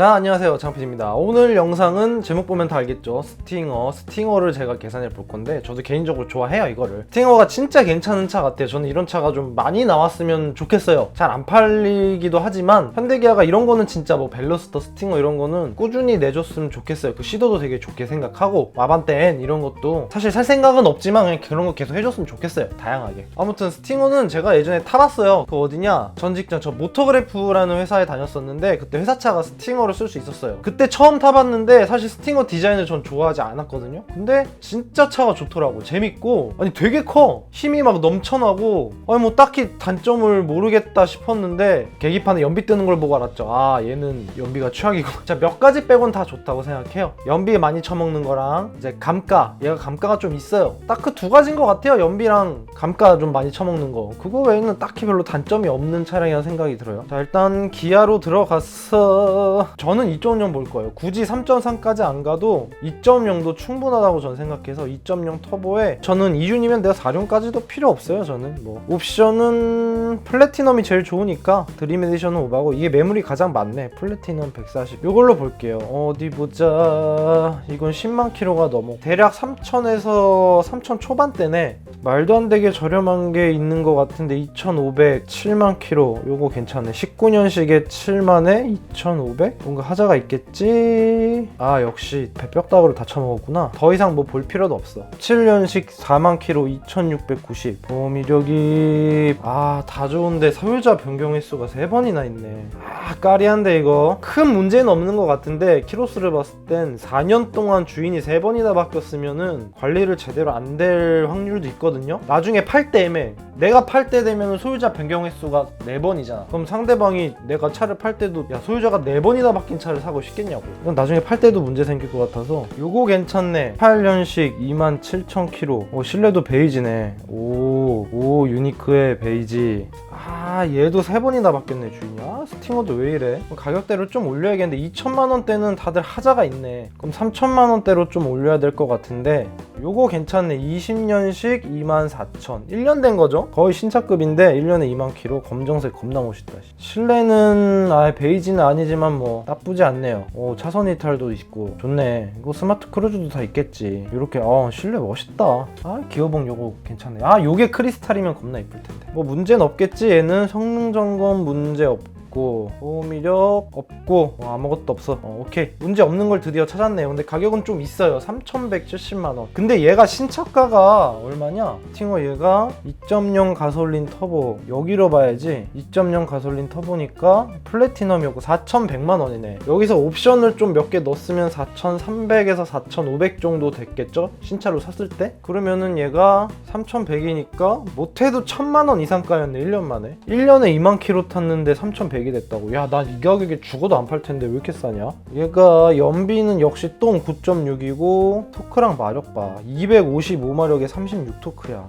자 안녕하세요. 장필입니다. 오늘 영상은 제목 보면 다 알겠죠? 스팅어. 스팅어를 제가 계산해 볼 건데 저도 개인적으로 좋아해요 이거를. 스팅어가 진짜 괜찮은 차 같아요. 저는 이런 차가 좀 많이 나왔으면 좋겠어요. 잘 안 팔리기도 하지만 현대기아가 이런 거는 진짜 뭐 벨로스터 스팅어 이런 거는 꾸준히 내줬으면 좋겠어요. 그 시도도 되게 좋게 생각하고 마반떼 N 이런 것도 사실 살 생각은 없지만 그냥 그런 거 계속 해줬으면 좋겠어요. 다양하게. 아무튼 스팅어는 제가 예전에 타봤어요. 그 어디냐? 전 직장 저 모터그래프라는 회사에 다녔었는데 그때 회사차가 스팅어를 쓸 수 있었어요. 그때 처음 타봤는데 사실 스팅어 디자인을 전 좋아하지 않았거든요. 근데 진짜 차가 좋더라고. 재밌고. 아니 되게 커. 힘이 막 넘쳐나고. 아니 뭐 딱히 단점을 모르겠다 싶었는데 계기판에 연비 뜨는 걸 보고 알았죠. 아 얘는 연비가 최악이고 자 몇 가지 빼곤 다 좋다고 생각해요. 연비 많이 처먹는 거랑 이제 감가. 얘가 감가가 좀 있어요. 딱 그 두 가지인 것 같아요. 연비랑 감가 좀 많이 처먹는 거. 그거 외에는 딱히 별로 단점이 없는 차량이라는 생각이 들어요. 자 일단 기아로 들어갔어 저는 2.0 볼 거예요. 굳이 3.3까지 안 가도 2.0도 충분하다고 저는 생각해서 2.0 터보에 저는 2륜이면 내가 4륜까지도 필요 없어요 저는. 뭐 옵션은 플래티넘이 제일 좋으니까 드림 에디션은 오바고 이게 매물이 가장 많네. 플래티넘 140 이걸로 볼게요. 어디 보자. 이건 10만 킬로가 넘어. 대략 3천에서 3천 초반대네. 말도 안 되게 저렴한 게 있는 것 같은데 2,500 7만 킬로. 요거 괜찮네. 19년식에 7만에 2,500 뭔가 하자가 있겠지? 아 역시 배뼈다구를 다 처먹었구나. 더 이상 뭐 볼 필요도 없어. 7년식 4만 킬로 2,690 보험 이력이. 아 다 좋은데 소유자 변경 횟수가 3번이나 있네. 아 까리한데 이거. 큰 문제는 없는 것 같은데 키로수를 봤을 땐 4년 동안 주인이 3번이나 바뀌었으면은 관리를 제대로 안 될 확률도 있거든요. 나중에 팔 때 애매 내가 팔 때 되면 소유자 변경 횟수가 4번이잖아. 그럼 상대방이 내가 차를 팔 때도 야 소유자가 4번이나 바뀐 차를 사고 싶겠냐고. 이건 나중에 팔 때도 문제 생길 것 같아서 요거 괜찮네. 8년식 27,000km 오 실내도 베이지네. 오, 오 유니크의 베이지 아 얘도 세 번이나 바뀌었네 주인이 아 스팅어도 왜 이래? 가격대를 좀 올려야겠는데 2천만 원대는 다들 하자가 있네. 그럼 3천만 원대로 좀 올려야 될 것 같은데 요거 괜찮네. 20년식 24,000 1년 된 거죠? 거의 신차급인데 1년에 2만 킬로 검정색 겁나 멋있다 실내는 아 베이지는 아니지만 뭐 나쁘지 않네요. 오 차선 이탈도 있고. 좋네. 이거 스마트 크루즈도 다 있겠지. 이렇게 어 실내 멋있다. 아 기어봉 요거 괜찮네. 아 요게 크리스탈이면 겁나 이쁠 텐데 뭐 문제는 없겠지. 얘는 성능 점검 문제 없고 없고 이력 없고 어, 아무것도 없어. 어, 오케이. 문제 없는 걸 드디어 찾았네요. 근데 가격은 좀 있어요. 3,170만원. 근데 얘가 신차가가 얼마냐? 스팅어 얘가 2.0 가솔린 터보. 여기로 봐야지. 2.0 가솔린 터보니까 플래티넘이었고 4,100만원이네. 여기서 옵션을 좀 몇 개 넣었으면 4,300에서 4,500 정도 됐겠죠? 신차로 샀을 때? 그러면은 얘가 3,100이니까 못해도 1,000만원 이상가였네 1년 만에. 1년에 2만 킬로 탔는데 3,100이 됐다고. 야 난 이 가격에 죽어도 안 팔 텐데 왜 이렇게 싸냐? 얘가 연비는 역시 똥 9.6이고 토크랑 마력 봐 255마력에 36토크야.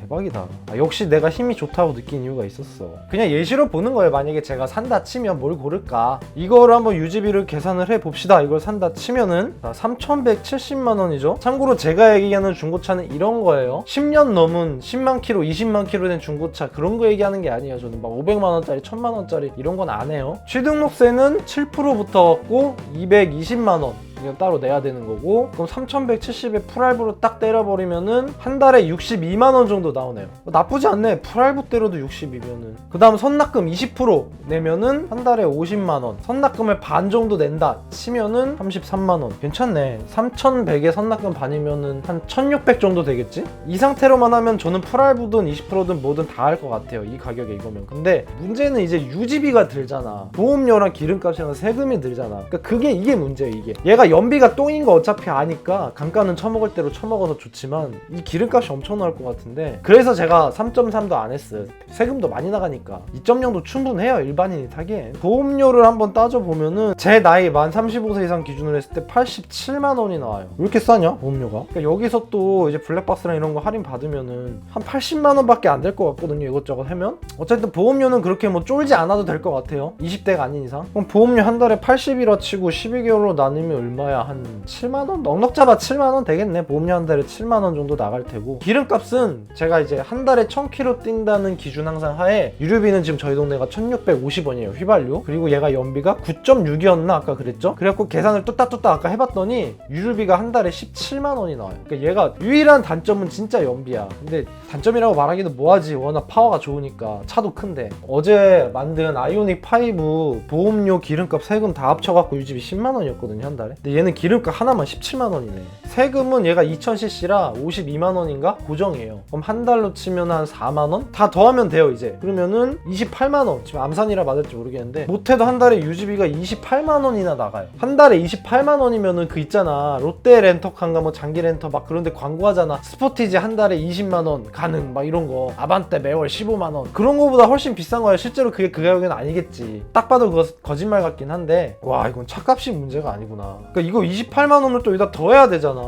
대박이다. 아, 역시 내가 힘이 좋다고 느낀 이유가 있었어. 그냥 예시로 보는 거예요 만약에 제가 산다 치면 뭘 고를까? 이거를 한번 유지비를 계산을 해봅시다. 이걸 산다 치면은 3,170만 원이죠? 참고로 제가 얘기하는 중고차는 이런 거예요. 10년 넘은 10만 킬로 20만 킬로 된 중고차 그런 거 얘기하는 게 아니에요. 저는 막 500만 원짜리 1000만 원짜리 이런 건 안 해요. 취등록세는 7%부터 갖고 220만 원 이건 따로 내야 되는 거고 그럼 3170에 풀알부로 딱 때려버리면은 한 달에 62만 원 정도 나오네요. 어, 나쁘지 않네. 풀알부 때려도 60이면은. 그 다음 선납금 20% 내면은 한 달에 50만 원. 선납금을 반 정도 낸다 치면은 33만 원. 괜찮네. 3100에 선납금 반이면은 한 1600 정도 되겠지? 이 상태로만 하면 저는 풀알부든 20%든 뭐든 다 할 것 같아요. 이 가격에 이거면. 근데 문제는 이제 유지비가 들잖아. 보험료랑 기름값이랑 세금이 들잖아. 그러니까 그게 이게 문제예요 이게. 얘가 연비가 똥인 거 어차피 아니까 강가는 처먹을 대로 처먹어서 좋지만 이 기름값이 엄청 나올 것 같은데 그래서 제가 3.3도 안 했어요. 세금도 많이 나가니까 2.0도 충분해요 일반인이 타기에 보험료를 한번 따져보면은 제 나이 만 35세 이상 기준으로 했을 때 87만 원이 나와요. 왜 이렇게 싸냐 보험료가? 그러니까 여기서 또 이제 블랙박스랑 이런 거 할인 받으면은 한 80만 원밖에 안 될 것 같거든요 이것저것 하면. 어쨌든 보험료는 그렇게 뭐 쫄지 않아도 될 것 같아요. 20대가 아닌 이상. 그럼 보험료 한 달에 80이라 치고 12개월로 나누면 얼마 야 한 7만원? 넉넉 잡아 7만원 되겠네. 보험료 한 달에 7만원 정도 나갈 테고. 기름값은 제가 이제 한 달에 1000km 뛴다는 기준 항상 하에 유류비는 지금 저희 동네가 1650원이에요 휘발유. 그리고 얘가 연비가 9.6이었나 아까 그랬죠? 그래갖고 계산을 뚝딱뚝딱 아까 해봤더니 유류비가 한 달에 17만원이 나와요. 그러니까 얘가 유일한 단점은 진짜 연비야. 근데 단점이라고 말하기도 뭐하지? 워낙 파워가 좋으니까. 차도 큰데. 어제 만든 아이오닉 5 보험료 기름값 세금 다 합쳐갖고 유지비 10만원이었거든요 한 달에 근데 얘는 기름값 하나만 17만 원이네 세금은 얘가 2000cc라 52만원인가? 고정이에요. 그럼 한 달로 치면 한 4만원? 다 더하면 돼요 이제. 그러면은 28만원. 지금 암산이라 맞을지 모르겠는데 못해도 한 달에 유지비가 28만원이나 나가요. 한 달에 28만원이면은 그 있잖아. 롯데 렌터카인가 뭐 장기 렌터 막 그런데 광고하잖아. 스포티지 한 달에 20만원 가능 막 이런 거. 아반떼 매월 15만원. 그런 거보다 훨씬 비싼 거야 실제로 그게 그 가격은 아니겠지. 딱 봐도 그거 거짓말 같긴 한데. 와 이건 차값이 문제가 아니구나. 그러니까 이거 28만원을 또 여기다 더해야 되잖아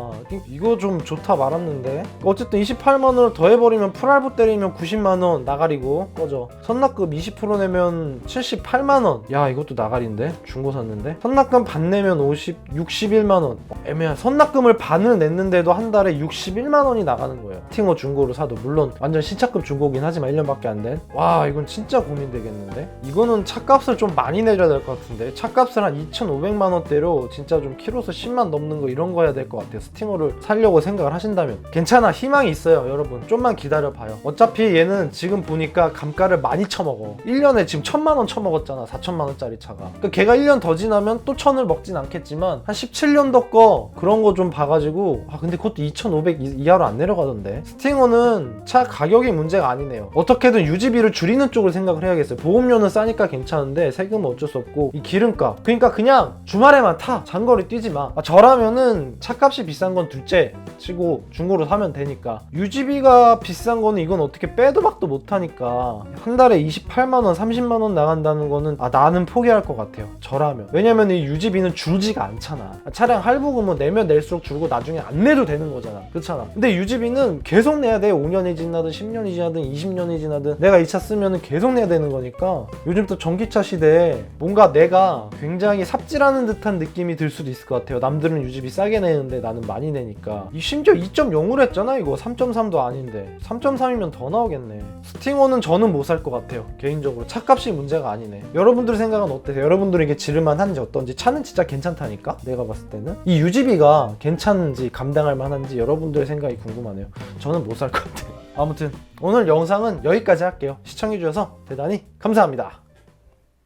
이거 좀 좋다 말았는데. 어쨌든 28만원을 더해버리면 풀알부 때리면 90만원 나가리고 꺼져. 선납금 20% 내면 78만원. 야 이것도 나가리인데? 중고 샀는데? 선납금 반 내면 50 61만원. 애매한 선납금을 반을 냈는데도 한 달에 61만원이 나가는 거예요. 팅어 중고로 사도 물론 완전 신차급 중고긴 하지만 1년밖에 안 된 와 이건 진짜 고민되겠는데? 이거는 차값을 좀 많이 내줘야 될 것 같은데. 차값을 한 2,500만원대로 진짜 좀 키로수 10만 넘는 거 이런 거 해야 될 것 같아요 스팅어를 살려고 생각을 하신다면 괜찮아 희망이 있어요 여러분. 좀만 기다려봐요. 어차피 얘는 지금 보니까 감가를 많이 쳐먹어. 1년에 지금 1천만원 쳐먹었잖아 4천만원짜리 차가. 그러니까 걔가 1년 더 지나면 또 천을 먹진 않겠지만 한 17년도 거 그런 거 좀 봐가지고 아 근데 그것도 2,500 이- 이하로 안 내려가던데. 스팅어는 차 가격이 문제가 아니네요. 어떻게든 유지비를 줄이는 쪽을 생각을 해야겠어요. 보험료는 싸니까 괜찮은데 세금은 어쩔 수 없고 이 기름값. 그러니까 그냥 주말에만 타. 장거리 뛰지 마. 아, 저라면은 차값이 비싼 건 둘째 치고 중고로 사면 되니까. 유지비가 비싼 거는 이건 어떻게 빼도 박도 못하니까. 한 달에 28만원 30만원 나간다는 거는 아 나는 포기할 것 같아요. 저라면. 왜냐면 이 유지비는 줄지가 않잖아. 아, 차량 할부금은 내면 낼수록 줄고 나중에 안 내도 되는 거잖아. 그렇잖아. 근데 유지비는 계속 내야 돼. 5년이 지나든 10년이 지나든 20년이 지나든. 내가 이 차 쓰면 계속 내야 되는 거니까. 요즘 또 전기차 시대에 뭔가 내가 굉장히 삽질하는 듯한 느낌이 들 수도 있을 것 같아요. 남들은 유지비 싸게 내는데 나는 많이 내니까. 이 심지어 2.0으로 했잖아 이거. 3.3도 아닌데. 3.3이면 더 나오겠네. 스팅어는 저는 못 살 것 같아요 개인적으로. 차값이 문제가 아니네. 여러분들 생각은 어때요? 여러분들은 이게 지를만 한지 어떤지. 차는 진짜 괜찮다니까 내가 봤을 때는. 이 유지비가 괜찮은지 감당할 만한지 여러분들의 생각이 궁금하네요. 저는 못 살 것 같아요. 아무튼 오늘 영상은 여기까지 할게요. 시청해주셔서 대단히 감사합니다